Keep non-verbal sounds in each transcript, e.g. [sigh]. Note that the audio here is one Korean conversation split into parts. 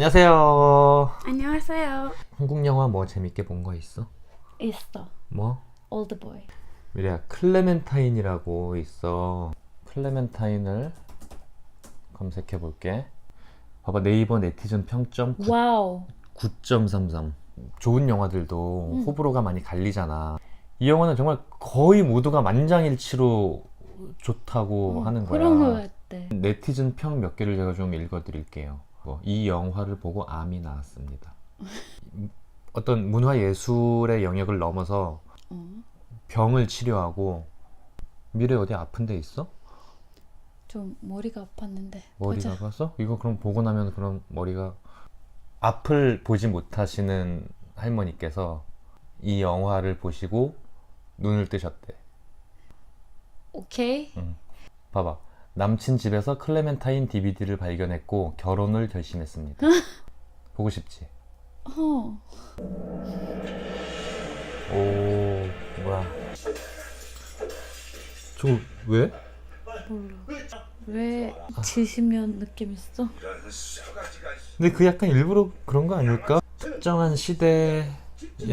안녕하세요. 안녕하세요. 한국 영화 뭐 재밌게 본 거 있어? 있어. 뭐? 올드보이. 미래야 클레멘타인이라고 있어. 클레멘타인을 검색해 볼게. 봐봐 네이버 네티즌 평점 9, 와우. 9.33. 좋은 영화들도 음. 호불호가 많이 갈리잖아. 이 영화는 정말 거의 모두가 만장일치로 좋다고 하는 거야. 음, 그런 거 같대. 네티즌 평 몇 개를 제가 좀 읽어드릴게요. 뭐, 이 영화를 보고 암이 나왔습니다. 어떤 문화 예술의 영역을 넘어서 어. 병을 치료하고 미래 어디 아픈 데 있어? 좀 머리가 아팠는데. 머리가 보자. 아팠어? 이거 그럼 보고 나면 그럼 머리가 앞을 보지 못하시는 할머니께서 이 영화를 보시고 눈을 뜨셨대. 오케이. 봐봐. 남친 집에서 클레멘타인 DVD를 발견했고 결혼을 결심했습니다. [laughs] 보고 싶지? 어. 오, 뭐야. 저 왜? 몰라. 왜 70년 느낌 있어? 근데 그 약간 일부러 그런 거 아닐까? 특정한 시대의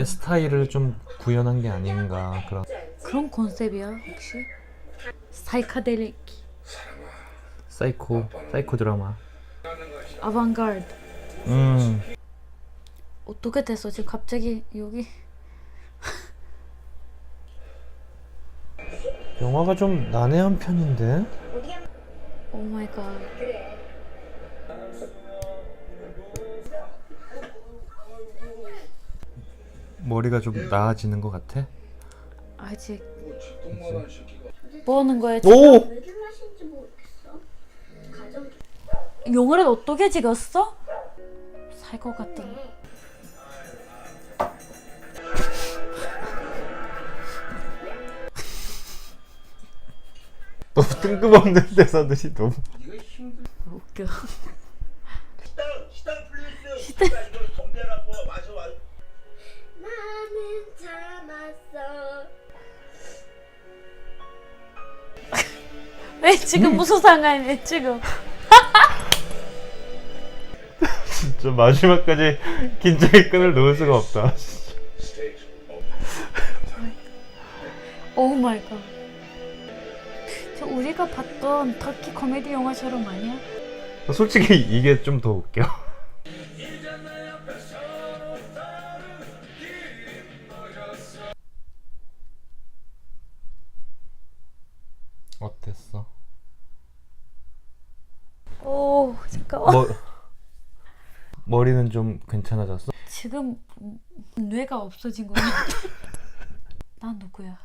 스타일을 좀 구현한 게 아닌가 그런 그런 컨셉이야 혹시? 사이카델릭, 사이코 사이코 드라마 아방가르드. 음 어떻게 됐어 지금 갑자기 여기? 영화가 좀 난해한 편인데 오 마이 갓. 머리가 좀 나아지는 것 같아 아직. 뭐 하는 거야 지금? 오! 맛인지 모르겠어. 가정 영화를 어떻게 찍었어? 살 것 같은. [laughs] 너무 뜬금없는 대사들이 너무 웃겨. 시당 플리스 시당 이걸 건배라고 마셔 와 나는 참았어. 왜 지금 무슨 상관이야 지금? [laughs] 진짜 마지막까지 긴장의 끈을 놓을 수가 없다 오 마이 갓. 저 우리가 봤던 터키 코미디 영화처럼 아니야? 솔직히 이게 좀 더 웃겨 어땠어? 오 잠깐만. 머, 머리는 좀 괜찮아졌어? 지금 뇌가 없어진 거야. [laughs] 난 누구야?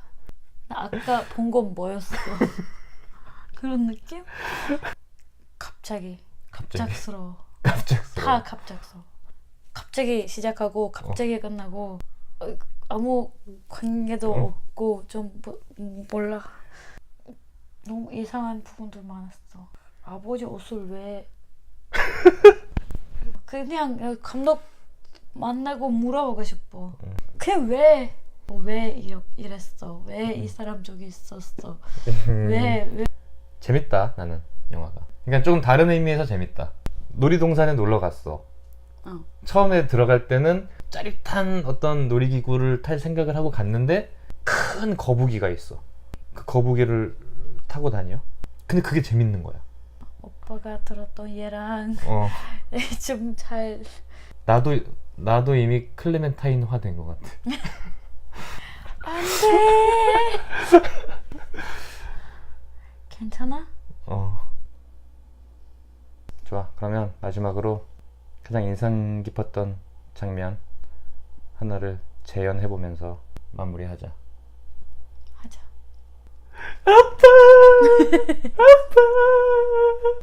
나 아까 본 건 뭐였어? 그런 느낌? 갑자기 갑자기 갑작스러워. 갑작스러워 다 갑작스러워. 갑자기 시작하고 갑자기 끝나고 어, 아무 관계도 어. 없고 좀 뭐, 몰라. 너무 이상한 부분들 많았어. 아버지 옷을 왜 [laughs] 그냥 감독 만나고 물어보고 싶어. 그냥 왜? 왜 이렇 이랬어? 왜 이 사람 저기 있었어? 왜 왜? 재밌다 나는 영화가 그러니까 조금 다른 의미에서 재밌다 놀이동산에 놀러 갔어 어. 처음에 들어갈 때는 짜릿한 어떤 놀이기구를 탈 생각을 하고 갔는데 큰 거북이가 있어 그 거북이를 타고 다녀? 근데 그게 재밌는 거야. 오빠가 들었던 얘랑 어. [laughs] 좀 잘 나도 나도 이미 클레멘타인화 된 것 같아. [laughs] 안돼. [laughs] 괜찮아? 어. 좋아. 그러면 마지막으로 가장 인상 깊었던 장면 하나를 재연해 보면서 마무리하자 하자. 아파 아파